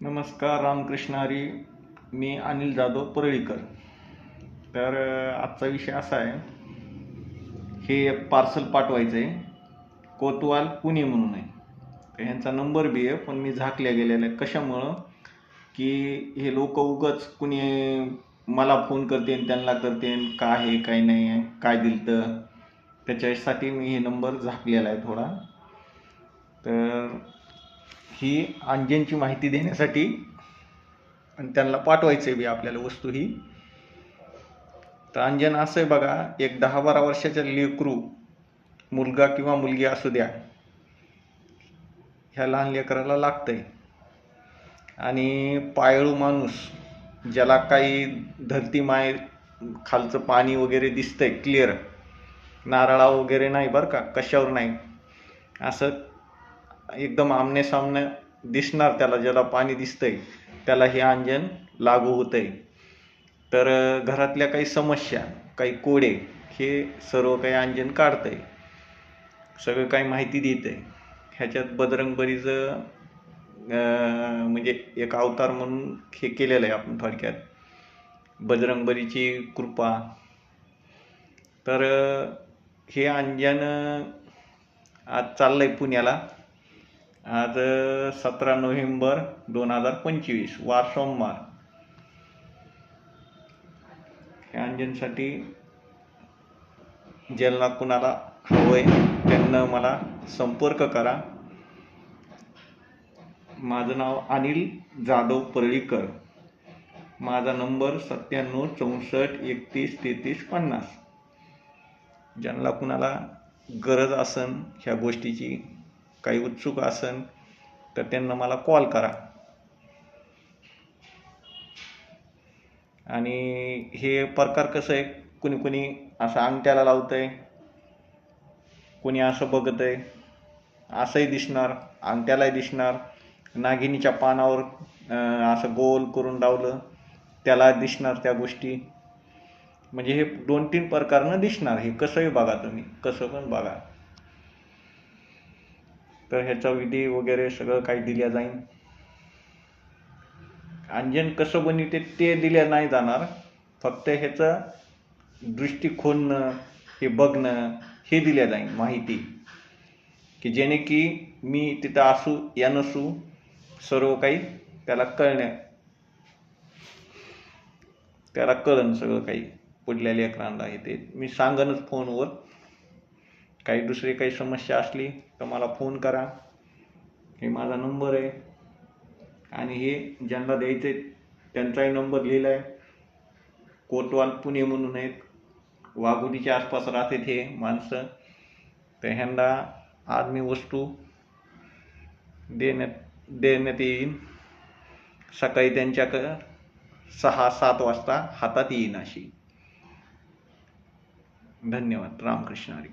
नमस्कार रामकृष्ण हरी. मी अनिल जाधव परळीकर. तर आजचा विषय असा आहे. हे पार्सल पाठवायचं आहे कोतवाल पुणे म्हणून आहे. तर ह्यांचा नंबर बी आहे पण मी झाकल्या गेलेला आहे कशामुळं? की हे लोक उगच कुणी मला फोन करते त्यांना करते काय आहे काय नाही आहे काय दिलं त्याच्यासाठी मी हे नंबर झाकलेला आहे थोडा. तर ही अंजनची माहिती देण्यासाठी आणि त्यांना पाठवायचं आहे बी आपल्याला वस्तू ही. तर अंजन असं आहे बघा एक दहा बारा वर्षाच्या लेकरू मुलगा किंवा मुलगी असू द्या ह्या लहान लेकराला लागतंय. आणि पायळू माणूस ज्याला काही धरती माय खालचं पाणी वगैरे दिसतंय क्लिअर नारळा वगैरे नाही बरं का कशावर नाही असं एकदम आमने सामने दिसणार त्याला ज्याला पाणी दिसतंय त्याला हे अंजन लागू होतंय. तर घरातल्या काही समस्या काही कोडे हे सर्व काही अंजन काढतंय. सगळं काही माहिती देतंय. ह्याच्यात बजरंगबलीचं अ, म्हणजे एक अवतार म्हणून हे केलेलं आहे आपण थोडक्यात. बजरंगबलीची कृपा. तर हे अंजन आज आज चाललंय पुण्याला. आज सतरा नोव्हेंबर दोन हजार पंचवीस वार सोमवार. ह्या अंजनसाठी ज्यांना कुणाला हवंय त्यांना मला संपर्क करा. माझं नाव अनिल जाधव परळीकर. माझा नंबर सत्त्याण्णव चौसष्ट एकतीस तेहतीस पन्नास. ज्यांना कुणाला गरज असन ह्या गोष्टीची काही उत्सुक असन तर त्यांना मला कॉल करा. आणि हे प्रकार कसं आहे? कुणी कुणी असं अंगठ्याला लावतंय कुणी असं बघतंय असंही दिसणार अंगठ्यालाही दिसणार. नागिनीच्या पानावर असं गोल करून लावलं त्याला दिसणार त्या गोष्टी. म्हणजे हे दोन तीन प्रकारनं दिसणार हे कसंही बघा तुम्ही कसं पण बघा. तर ह्याचा विधी वगैरे सगळं काही दिल्या जाईल अंजन कसं बनवते ते दिल्या नाही जाणार. फक्त ह्याचं दृष्टी खोलणं हे बघणं हे दिल्या जाईल माहिती. की जेणे की मी तिथं असू या नसू सर्व काही त्याला कळण्या त्याला कळन सगळं काही. पुढल्या लेकरांना हे ते मी सांगणच फोनवर. काही दुसरी काही समस्या असली तर मला फोन करा. हे माझा नंबर आहे. आणि हे ज्यांना द्यायचे त्यांचाही नंबर लिहिला आहे कोतवाल पुणे म्हणून आहेत. वाघोलीच्या आसपास राहतात हे माणसं. तर ह्यांना आज मी वस्तू देण्यात देण्यात येईन. सकाळी त्यांच्याकडं सहा सात वाजता हातात येईन अशी. धन्यवाद. रामकृष्ण हरी.